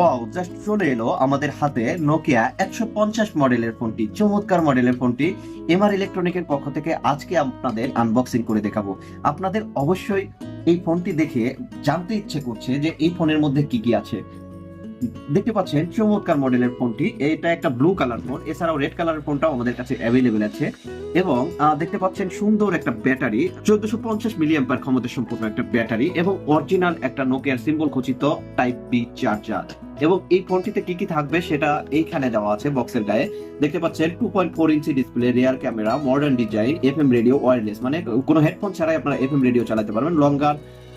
ও just চলে এলো আমাদের হাতে নোকিয়া একশো পঞ্চাশ মডেলের ফোনটি, চমৎকার মডেলের ফোনটি। এমআর ইলেকট্রনিকের পক্ষ থেকে আজকে আপনাদের আনবক্সিং করে দেখাবো। আপনাদের অবশ্যই এই ফোনটি দেখে জানতে ইচ্ছে করছে যে এই ফোনের মধ্যে কি কি আছে। দেখতে পাচ্ছেন চমৎকার মডেলের ফোনটি, এটা একটা ব্লু কালার ফোন এছাড়াও রেড কালারের ফোনটাও আমাদের কাছে অ্যাভেলেবেল আছে। এবং দেখতে পাচ্ছেন সুন্দর একটা ব্যাটারি, চোদ্দশো পঞ্চাশ মিলিয়াম্পার ক্ষমতা সম্পন্ন একটা ব্যাটারি এবং অরিজিনাল একটা নোকিয়ার সিম্বল খচিত টাইপ বি চার্জার এবং এই ফোনটিতে কি কি থাকবে সেটা এইখানে দেওয়া আছে বক্সের গায়ে। দেখতে পাচ্ছেন two point four inch display rear camera modern design F M radio wireless মানে কোনো হেডফোন ছাড়াই আপনারা এফ এম রেডিও চালাতে পারবেন। লঙ্গার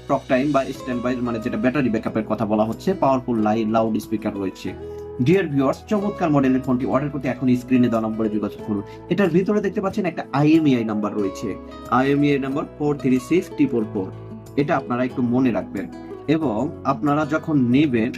টক টাইম বা স্ট্যান্ড বাই মানে যেটা ব্যাটারি ব্যাকআপের কথা বলা হচ্ছে পাওয়ারফুল লাইন লাউড স্পিকার রয়েছে। ডিয়ার ভিউয়ার্স চমৎকার মডেলের ফোনটি অর্ডার করতে এখন স্ক্রিনে দেওয়া নম্বরে যোগাযোগ করুন। এটার ভিতরে দেখতে পাচ্ছেন একটা আইএমইআই নাম্বার রয়েছে। IMEI number four three six triple four এটা আপনারা একটু মনে রাখবেন। এবং আপনারা যখন নেবেন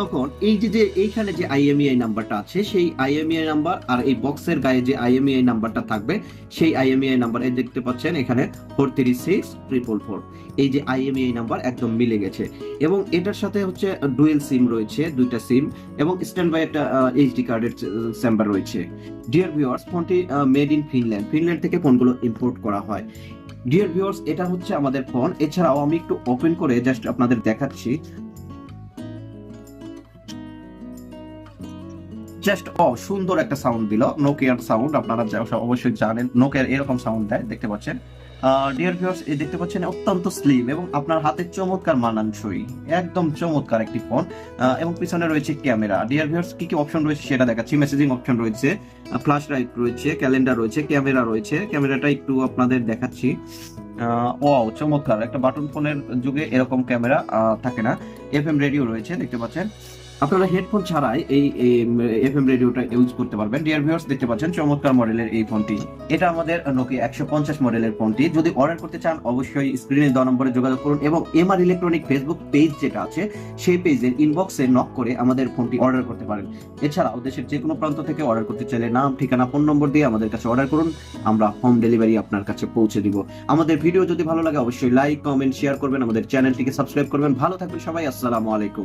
তখন এই যে যে এইখানে যে আইএমইআই নাম্বারটা আছে, সেই আইএমইআই নাম্বার আর এই বক্সের গায়ে যে আইএমইআই নাম্বারটা থাকবে, সেই আইএমইআই নাম্বার এই দেখতে পাচ্ছেন এখানে four three six triple four এই যে আইএমইআই নাম্বার একদম মিলে গেছে। এবং এটার সাথে হচ্ছে ডুয়েল সিম রয়েছে, দুইটা সিম এবং স্ট্যান্ড বাই একটা এইচডি কার্ডের চেম্বার রয়েছে। ডিয়ার ভিউয়ার্স ফোনটি মেড ইন ফিনল্যান্ড ফিনল্যান্ড থেকে ফোনগুলো ইম্পোর্ট করা হয়। ডিয়ার ভিউয়ার্স এটা হচ্ছে আমাদের ফোন এছাড়াও আমি একটু ওপেন করে জাস্ট আপনাদের দেখাচ্ছি। জাস্ট ও সুন্দর একটা সাউন্ড দিল। নোকিয়ার সাউন্ড আপনারা অবশ্যই জানেন। নোকিয়ার এরকম সাউন্ড দেয়, দেখতে পাচ্ছেন। ডিয়ার এই দেখতে পাচ্ছেন, অত্যন্ত স্লিম এবং আপনার হাতে চমৎকার মানানসই। একদম চমৎকার একটি ফোন এবং পিছনে রয়েছে ক্যামেরা ডিয়ার ভিউয়ার্স কি কি অপশন রয়েছে সেটা দেখাচ্ছি। মেসেজিং অপশন রয়েছে ফ্ল্যাশ লাইট রয়েছে ক্যালেন্ডার রয়েছে ক্যামেরা রয়েছে। ক্যামেরাটা একটু আপনাদের দেখাচ্ছি। ও চমৎকার। একটা বাটন ফোনের যুগে এরকম ক্যামেরা থাকে না। এফএম রেডিও রয়েছে, দেখতে পাচ্ছেন। আপনারা হেডফোন ছাড়াই এই এফ এফএম রেডিওটা ইউজ করতে পারবেন। ডিয়ার ভিউয়ার্স দেখতে পাচ্ছেন চমৎকার মডেলের এই ফোনটি এটা আমাদের নোকিয়া একশো পঞ্চাশ মডেলের ফোনটি যদি অর্ডার করতে চান, অবশ্যই স্ক্রিনে দেওয়া নম্বরে যোগাযোগ করুন এবং এমআর ইলেকট্রনিক ফেসবুক পেজ যেটা আছে, সেই পেজের ইনবক্সে নক করে আমাদের ফোনটি অর্ডার করতে পারেন। এছাড়াও দেশের যে কোনো প্রান্ত থেকে অর্ডার করতে চাইলে নাম, ঠিকানা ফোন নম্বর দিয়ে আমাদের কাছে অর্ডার করুন। আমরা হোম ডেলিভারি আপনার কাছে পৌঁছে দিব। আমাদের ভিডিও যদি ভালো লাগে, অবশ্যই লাইক কমেন্ট শেয়ার করবেন। আমাদের চ্যানেলটিকে সাবস্ক্রাইব করবেন। ভালো থাকবেন সবাই। আসসালামু আলাইকুম।